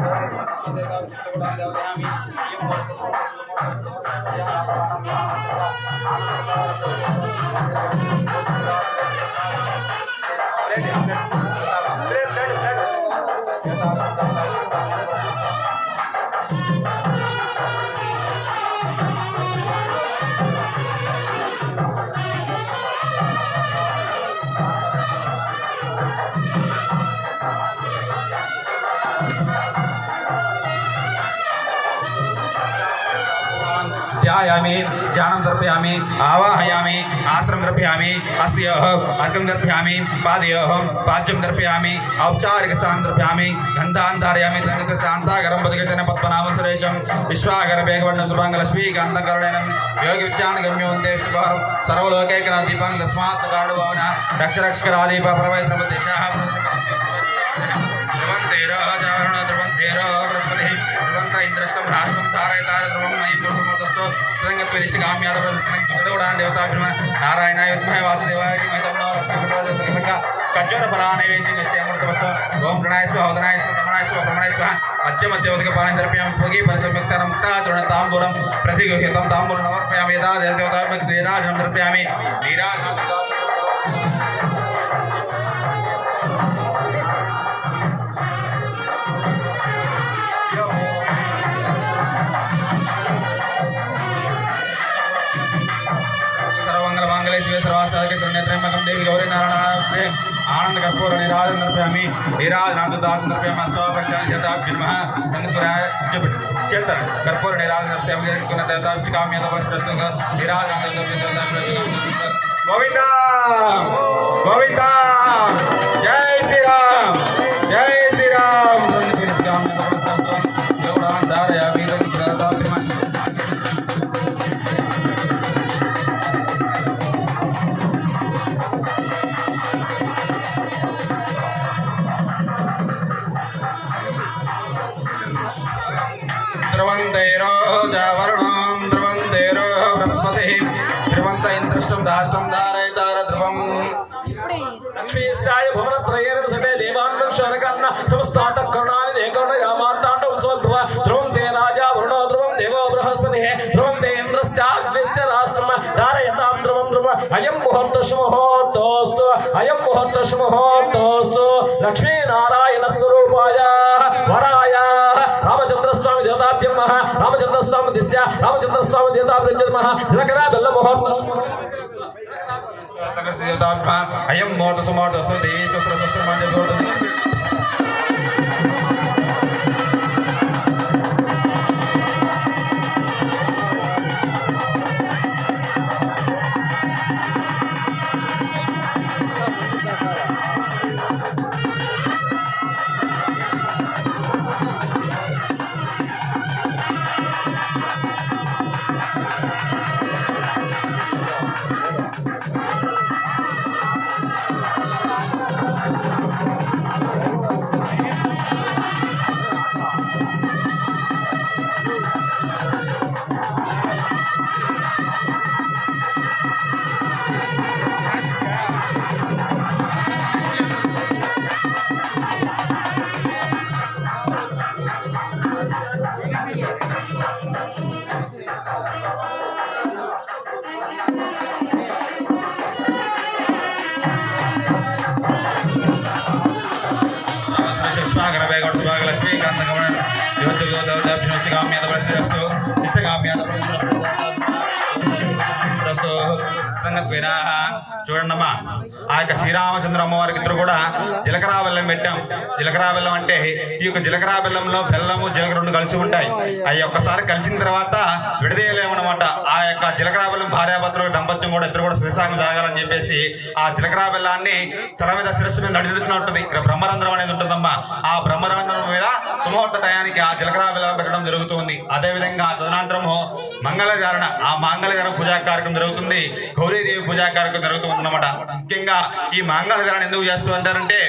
Let it ध्यायामि, ध्यानं दर्पयामि आवाहयामि, आश्रम दर्पयामि अस्त्योः अर्घं दर्पयामि पादयोः पाद्यं दर्पयामि औपचारिकस्नानं दर्पयामि गन्धान् धारयामि शान्ताकरं बदगजन पद्मनाभं सुरेशं, विश्वाकर, वेगवर्णं शुभाङ्गलक्ष्मीकान्तकरुणेनं योगिविज्ञानगम्योन्ते शुभहरं सर्वलोकैकनां दीपं तस्मात् कारणभावना रक्ष रक्षकरादीप प्रवैश्रमदेशाः ध्रुवन्तेरो जावरण ध्रुवन्तेरो बृहस्पतिः ध्रुवन्त मयि శ్రీరంగ పరిష్ఠ కామ్యాద కూడా దేవతాభిమ నారాయణ విద్మహ వాసుదేవాయ ఖర్జూర ఫలా నైవేద్యం చేస్తే అమృత వస్తు ఓం ప్రణాయస్వ హోదనాయస్వ సమనాయస్వ ప్రమణాయస్వ మధ్య మధ్యవతికి పాలన జరిపాం భోగి పరిసంయుక్తరం తాంబూలం ప్రతిగృహ్యతం తాంబూలం సమర్పయామి యథా దేవతాభిమ నీరాజం జరిపామి मांगल्ये शिवे सर्वासाधके शरण्यत्र्यंबकं देवी गौरी नारायणास्ते आनंद कर्पूर निराजन दर्पयामि निराजनां दातुं दर्पयामि अस्तो प्रशांत जताभ्य नमः संगपुराय चेतन कर्पूर निराजन दर्शयामि कुल देवता काम्य तपस्तु निराजनां दर्पयामि गोविंदा गोविंदा లక్ష్మీశాయ భువనత్రయేణ సటే దేవాన్వక్షణకర్ణ సమస్తాట కరుణాని దేకరుణ యామార్తాండ ఉత్సవ ధ్రువం దే రాజా వరుణో ధ్రువం దేవో బృహస్పతి ధ్రువం దే ఇంద్రశ్చాగ్నిశ్చ రాష్ట్రమ నారయతాం ధ్రువం ధ్రువ అయం ముహూర్త సుముహూర్తోస్తు అయం ముహూర్త సుముహూర్తోస్తు లక్ష్మీనారాయణ స్వరూపాయ వరాయ. రామచంద్రస్వామి దేవతాద్యం మహా. రామచంద్రస్వామి దిశ. రామచంద్రస్వామి దిశ్య రామచంద్ర స్వామి దేవతాభ్యం బెల్ల ముహూర్త శుభ మోట సుమోట అస్తు దేవీ శుక్ర శుక్ర చూడండమ్మా. ఆ యొక్క శ్రీరామచంద్ర అమ్మవారికి ఇద్దరు కూడా జీలకర్ర బెల్లం పెట్టాం. జీలకర్ర బెల్లం అంటే ఈ యొక్క జీలకర్ర బెల్లంలో బెల్లము జీలకర్ర రెండు కలిసి ఉంటాయి. అవి ఒక్కసారి కలిసిన తర్వాత విడదీయలేమన్నమాట ఆ యొక్క జీలకర్ర బెల్లం భార్యాభర్తలు దంపత్యం కూడా ఇద్దరు కూడా శ్రీసాంగం తాగాలని చెప్పేసి ఆ జీలకర్ర బెల్లాన్ని తల మీద శిరస్సు మీద నడిదిరుతున్న ఉంటుంది ఇక్కడ బ్రహ్మరంధ్రం అనేది ఉంటుందమ్మా. ఆ బ్రహ్మరంధ్రం మీద సుముహూర్త టయానికి ఆ జీలకర్ర బెల్లం పెట్టడం జరుగుతుంది. అదే విధంగా తదనంతరము మంగళచారణ. ఆ మంగళచారణ పూజా కార్యక్రమం జరుగుతుంది. గౌరీదేవి పూజా కార్యక్రమం జరుగుతుంది అన్నమాట ముఖ్యంగా ఈ మంగళచారణ ఎందుకు చేస్తూ ఉంటారంటే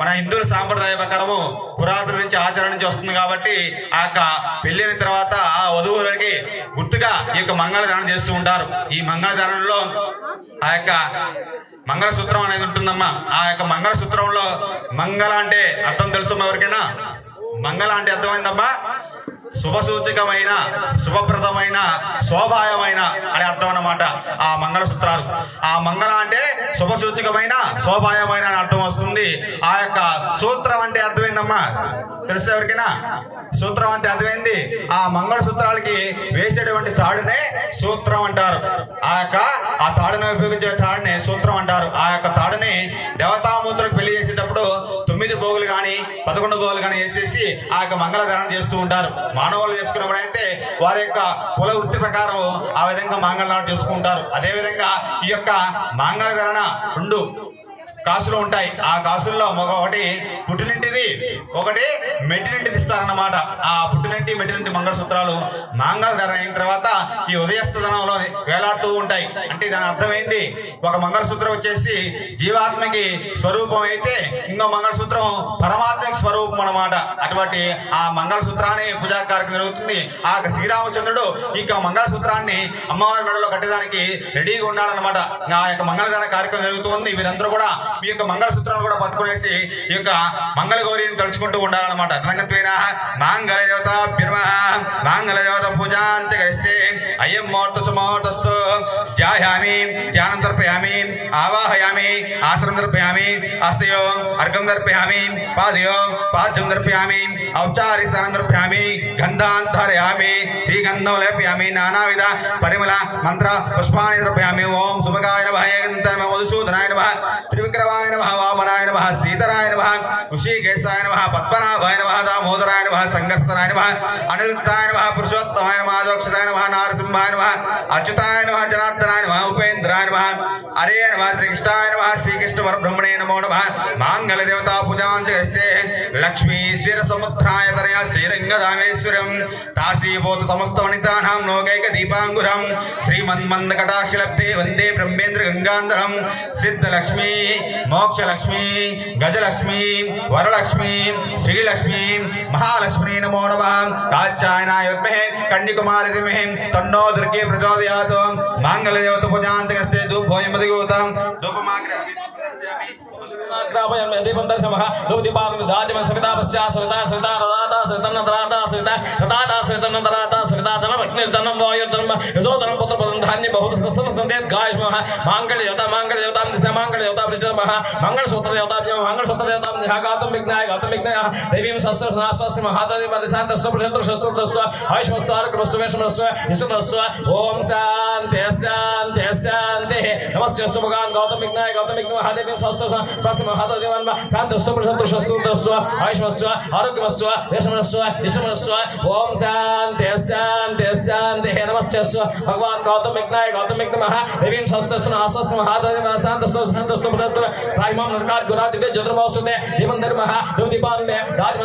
మన హిందువుల సాంప్రదాయ ప్రకారము పురాతన నుంచి ఆచరణ నుంచి వస్తుంది కాబట్టి ఆ యొక్క పెళ్ళైన తర్వాత ఆ వధువులకి గుర్తుగా ఈ యొక్క మంగళధారణ చేస్తూ ఉంటారు. ఈ మంగళధారణలో ఆ యొక్క మంగళసూత్రం అనేది ఉంటుందమ్మా. ఆ యొక్క మంగళసూత్రంలో మంగళ అంటే అర్థం తెలుసు ఎవరికైనా? మంగళ అంటే అర్థమైందమ్మా? శుభసూచకమైన శుభప్రదమైన శోభాయమైన అనే అర్థం అన్నమాట ఆ మంగళ సూత్రాలు ఆ మంగళ అంటే శుభసూచకమైన శోభాయమైన అని అర్థం వస్తుంది. ఆ యొక్క సూత్రం అంటే అర్థమైందమ్మా తెలుసు ఎవరికైనా? సూత్రం అంటే అర్థమైంది. ఆ మంగళ సూత్రాలకి వేసేటువంటి తాడునే సూత్రం అంటారు. ఆ యొక్క ఆ తాడుని ఉపయోగించే తాడుని సూత్రం అంటారు. ఆ యొక్క తాడుని దేవతామూర్తులకు పెళ్ళి చేసేటప్పుడు తొమ్మిది భోగులు కానీ పదకొండు భోగులు కానీ వేసేసి ఆ యొక్క మంగళధారణ చేస్తూ ఉంటారు. మానవులు చేసుకున్నప్పుడు అయితే వారి యొక్క కుల వృత్తి ప్రకారం ఆ విధంగా మంగళధారణ చేసుకుంటారు. అదే విధంగా ఈ యొక్క మంగళధారణ రెండు కాసులు ఉంటాయి. ఆ కాసుల్లో ఒకటి పుట్టినింటిది ఒకటి మెట్టినింటిది ఇస్తారన్నమాట ఆ పుట్టినింటి మెట్టినింటి మంగళసూత్రాలు మంగళధారణ అయిన తర్వాత ఈ ఉదయస్థనంలో వేలాడుతూ ఉంటాయి. అంటే దాని అర్థం ఏంది ఒక మంగళసూత్రం వచ్చేసి జీవాత్మకి స్వరూపం అయితే ఇంకో మంగళసూత్రం పరమాత్మకి స్వరూపం అనమాట అటువంటి ఆ మంగళసూత్రాన్ని పూజా కార్యక్రమం జరుగుతుంది. ఆ శ్రీరామచంద్రుడు ఇంకా మంగళసూత్రాన్ని అమ్మవారి మెడలో కట్టేదానికి రెడీగా ఉన్నాడనమాట ఆ యొక్క మంగళదాన కార్యక్రమం జరుగుతుంది. వీరందరూ కూడా మీ యొక్క మంగళసూత్రాన్ని కూడా పట్టుకునేసి ఈ యొక్క మంగళగౌరిని తలుచుకుంటూ ఉండాలన్నమాట. రంగత్వేన మాంగళ దేవత పిర్మ మాంగళ దేవత పూజాంచ గరిస్తే అయం ముహూర్త సుముహూర్తస్తు జాయామి ధ్యానం తర్పయామి ఆవాహయామి ఆశ్రం తర్పయామి హస్తయో అర్ఘం తర్పయామి పాదయో పాద్యం తర్పయామి ఔచారి స్నానం తర్పయామి గంధాంతరయామి శ్రీగంధం లేపయామి నానావిధ పరిమళ మంత్ర పుష్పాన్ని తర్పయామి ఓం శుభకాయ నమః ఏకంతర మధుసూదనాయ నమః త్రివిక్రమాయ నమ వామనాయ నమ సీతరాయ నమ ఋషికేశాయ నమ పద్మనాభాయ నమ దామోదరాయ నమ సంగర్సనాయ నమ అనిరుద్ధాయ నమ పురుషోత్తమాయ నమ దోక్షదాయ నమ నారసింహాయ నమ అచ్యుతాయ నమ జనార్దనాయ నమ ఉపేంద్రాయ నమ హరే నమ శ్రీకృష్ణాయ నమ శ్రీకృష్ణ పరబ్రహ్మణే నమో నమ మాంగళ దేవతా పూజాంచే లక్ష్మీ శిర సముద్రాయ తనయ శ్రీరంగ రామేశ్వరం కాశీభూత సమస్త వనితానాం నోకైక దీపాంగురం శ్రీమన్మంద కటాక్షలబ్ధే వందే బ్రహ్మేంద్ర గంగాంధరం సిద్ధలక్ష్మీ మోక్షలక్ష్మి గజలక్ష్మి వరలక్ష్మి శ్రీలక్ష్మి మహాలక్ష్మి నమో నమ. కాచాయనాయ విద్మహే కన్యకుమారి ధీమహి తన్నో దుర్గే ప్రచోదయాత్. మాంగళ దేవత పూజాంతకస్తే ధూపోయం మదిగోతం ధూపమాగ్ర पराक्रामयन् हरिवन्द समः लोदिपां राजम सविता पश्चा सविता सविता रदादा सवितन्न दरादा सविता रदादा सवितन्न दरादा सविता धनम् अग्निर्धनं वायुर्धनं यशोधनं पुत्रपदं धान्य बहुत ससन सन्देत गायश्मः माङ्गल्यता माङ्गल्यतां दिशा माङ्गल्यता वृजमः मङ्गलसूत्रदेवतां मङ्गलसूत्रदेवतां निहागातं विघ्नाय गातं विघ्नाय देवीं सहस्रनास्वास्य महादेवी मदिशान्त स्वप्रशत्रु शत्रुस्तु आयुष्मस्तु आरोग्यमस्तु वेषमस्तु विष्णुस्तु ॐ शान्तिः शान्तिः शान्तिः। नमस्ते सुभगान् गौतम विघ्नाय, गौतम विघ्न महादेवी सहस्र सहस्र మహాదేవన్మ శాంతి స్వప్రశత్రు శస్త్రు దస్వ ఆయుష్మస్తు ఆరోగ్యమస్తు వేషమస్తు ఓం శాంతి శాంతి శాంతి. నమస్తే భగవాన్ గౌతమ్ విఘ్నాయ గౌతమ్ విఘ్న మహాదేవీం స్వస్థ ఆస్వస్య మహాదేవి శాంత శాంత స్వప్రశత్రు రాయిమాం నరకాత్ దివ్య దీపం ధర్మ. రాజమ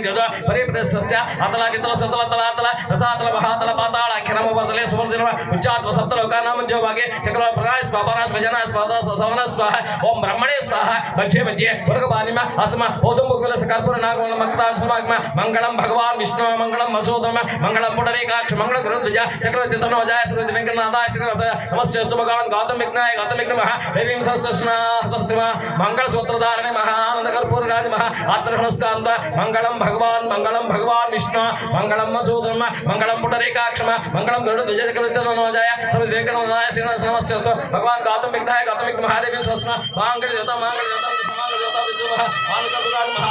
ಗಜ ಪರಿ ಪದ ಸಸ್ಯ ಅತಲ ಗಿತಲ ಸತಲ ತಲ ಅತಲ ರಸಾತಲ ಮಹಾತಲ ಪಾತಾಳ ಅಖಿರಮ ಬರ್ತಲೆ ಸುಮರ್ಜನ ಉಚ್ಚಾತ್ಮ ಸಪ್ತಲೋಕ ನಾಮಂಜೋ ಭಾಗೆ ಚಕ್ರ ಪ್ರಾಣ ಸ್ವಾಪನ ಸ್ವಜನ ಸ್ವಾದ ಸವನ ಸ್ವಾಹ ಓಂ ಬ್ರಹ್ಮಣೇ ಸ್ವಾಹ ಮಜ್ಜೆ ಮಜ್ಜೆ ಹೊರಗ ಬಾನಿಮ ಅಸಮ ಓದುಂ భగవాన్ విష్ణు మంగళం మసూదమ మంగళం పుడరేకాక్ష మంగళ గురుద్విజ చక్రవర్తి తనోజాయ శ్రీ వెంకటనాథాయ శ్రీనివాస నమస్తే భగవాన్ గౌతమ్ విఘ్నాయ గౌతమ్ విఘ్న మహా దేవీం సహస్రస్న సహస్రమ మంగళ సూత్రధారణి మహానంద కర్పూర రాజ మహా ఆత్మనమస్కాంత మంగళం భగవాన్ మంగళం భగవాన్ విష్ణు మంగళం మసూదమ మంగళం పుడరేకాక్షమ మంగళం గరుడ ధ్వజ చక్రవర్తి తనోజాయ శ్రీ వెంకటనాథాయ శ్రీనివాస నమస్తే భగవాన్ గౌతమ్ విఘ్నాయ గౌతమ్ విఘ్న మహాదేవీం సహస్రమ మాంగళ దేవత మాంగళ దేవత సమాంగళ దేవత విష్ణు ఆనుకల్పరాజ మహాత్మ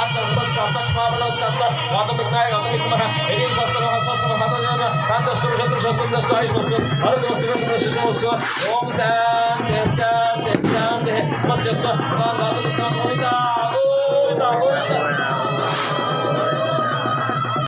నమస్కారం లక్ష్మాప నమస్కారం గౌతమ్ విఘ్నాయ గౌతమ్ విఘ్న మహా దేవీం సహస్రమ సహస్రమ మహాదేవ కాంతస్సు శత్రు శస్త్ర సాయిష్మస్తు ఆరోగ్యమస్తు విష్ణు శిశుమస్తు ఓం శాంతి శాంతి శాంతి నమస్తే భగవాన్ గౌతమ్ విఘ్న గోవింద గోవింద గోవింద